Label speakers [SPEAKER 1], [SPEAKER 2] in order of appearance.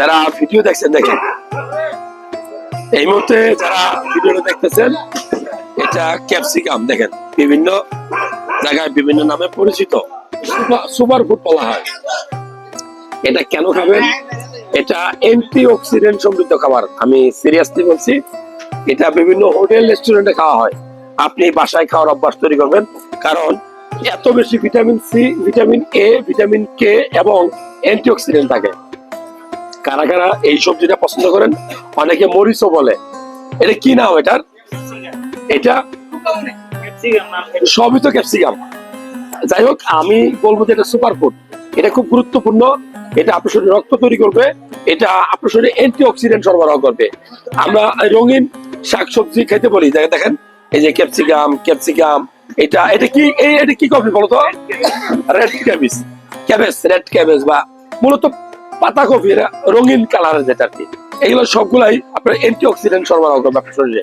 [SPEAKER 1] যারা ভিডিও দেখছেন, দেখেন। এই মুহূর্তে যারা ভিডিওটা দেখতেছেন, এটা ক্যাপসিকাম, দেখেন। বিভিন্ন জায়গায় বিভিন্ন নামে পরিচিত। সুপার ফুড বলা হয়। এটা কেন খাবেন? এটা অ্যান্টি অক্সিডেন্ট সমৃদ্ধ খাবার। আমি সিরিয়াসলি বলছি, এটা বিভিন্ন হোটেল, রেস্টুরেন্টে খাওয়া হয়। আপনি বাসায় খাওয়ার অভ্যাস তৈরি করবেন, কারণ এত বেশি vitamin C, vitamin A, vitamin K এবং অ্যান্টি অক্সিডেন্ট থাকে। কারা কারা এই সবজিটা পছন্দ করেন? অনেকে মরিচও বলে। এটা কি নাম এটার? এটা সবই তো ক্যাপসিকাম। যাই হোক, আমি বলব যে এটা সুপার ফুড। এটা খুব গুরুত্বপূর্ণ। এটা আপনার শরীরে রক্ত তৈরি করবে। এটা আপনার শরীরে অ্যান্টি অক্সিডেন্ট সরবরাহ করবে। আমরা রঙিন শাকসবজি খেতে বলি। দেখ- দেখেন, এই যে ক্যাপসিকাম ক্যাপসিকাম, এটা এটা কি এটা কি কফি বলতো? Red cabbage cabbage, red cabbage বা মূলত পাতা কপি রঙিন কালারের যেটা আর কি, এগুলো সবগুলাই আপনার অ্যান্টি অক্সিডেন্ট সরবরাহ করবে আপনার শরীরে।